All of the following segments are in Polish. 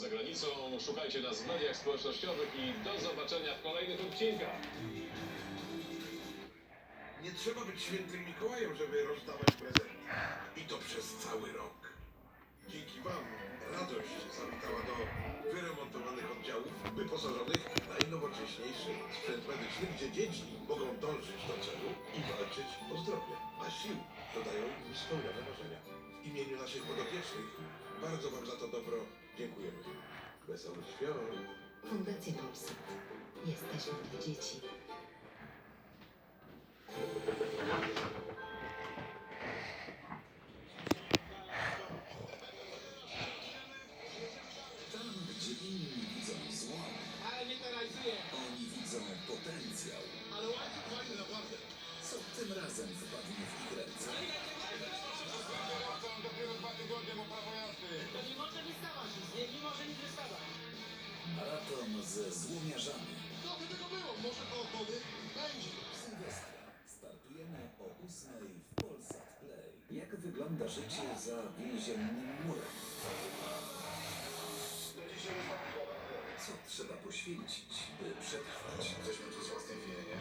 za granicą. Szukajcie nas w mediach społecznościowych i do zobaczenia w kolejnych odcinkach. Nie trzeba być świętym Mikołajem, żeby rozdawać prezenty. I to przez cały rok. Dzięki Wam radość zawitała do wyremontowanych oddziałów wyposażonych w najnowocześniejszy sprzęt medyczny, gdzie dzieci mogą dążyć do celu i walczyć o zdrowie. A sił dodają im spełnione marzenia. W imieniu naszych podopiecznych bardzo Wam za to dobro dziękujemy. Wesołych świąt! Fundacja Polsat. Jesteśmy dla dzieci. Tam, gdzie inni widzą zło, Ale nie oni widzą potencjał. Ale ładnie, fajnie, naprawdę. Co tym razem wpadnie w ich ze złomiarzami. Co by tego było? Może to? Będzie. Sylwestra. Startujemy o 8 w Polsat Play. Jak wygląda życie za więziennym murem? Co trzeba poświęcić, by przetrwać? Jesteśmy tu z własnej winy, nie?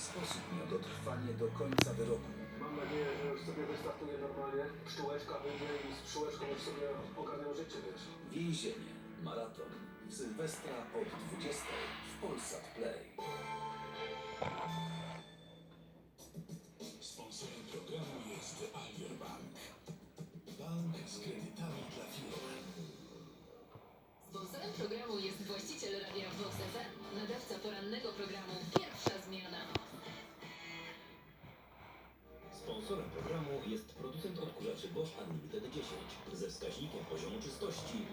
Sposób na dotrwanie do końca wyroku. Mam nadzieję, że już sobie wystartuje normalnie. Pszczółeczka będzie i z pszczółeczką już sobie ogarniał życie, wiesz. Więzienie. Maraton. W Sylwestra od 20 w Polsat Play. Sponsorem programu jest Alior Bank. Bank z kredytami dla firm. Sponsorem programu jest właściciel Sponsorem programu jest producent odkurzaczy Bosch Unlimited 10 ze wskaźnikiem poziomu czystości.